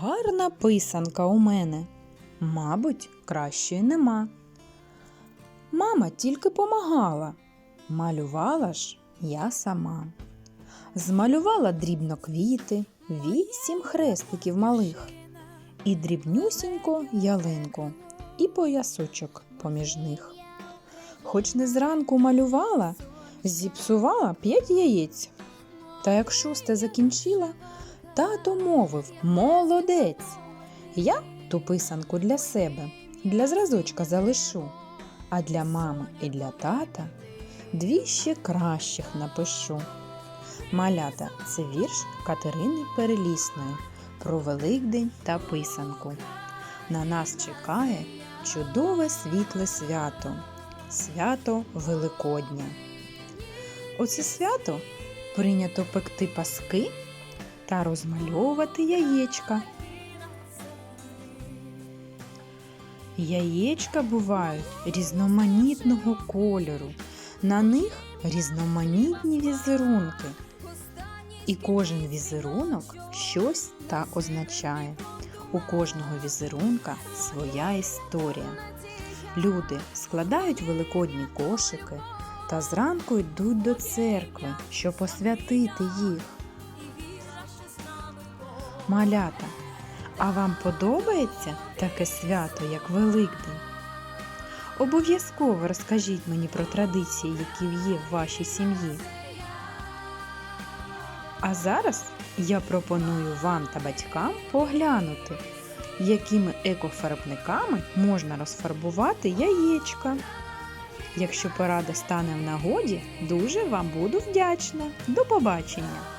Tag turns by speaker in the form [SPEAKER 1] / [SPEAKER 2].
[SPEAKER 1] Гарна писанка у мене. Мабуть, кращої нема. Мама тільки помагала. Малювала ж я сама. Змалювала дрібно квіти, вісім хрестиків малих, і дрібнюсінько ялинку, і поясочок поміж них. Хоч не зранку малювала, зіпсувала п'ять яєць. Та як шосте закінчила, тато мовив молодець. Я ту писанку для себе, для зразочка залишу, а для мами і для тата дві ще кращих напишу. Малята це вірш Катерини Перелісної про Великдень та писанку. На нас чекає чудове світле свято, свято Великодня. У це свято прийнято пекти паски та розмальовувати яєчка. Яєчка бувають різноманітного кольору, на них різноманітні візерунки. І кожен візерунок щось та означає. У кожного візерунка своя історія. Люди складають великодні кошики та зранку йдуть до церкви, щоб посвятити їх. Малята, а вам подобається таке свято, як Великдень? Обов'язково розкажіть мені про традиції, які є в вашій сім'ї. А зараз я пропоную вам та батькам поглянути, якими екофарбниками можна розфарбувати яєчка. Якщо порада стане в нагоді, дуже вам буду вдячна. До побачення!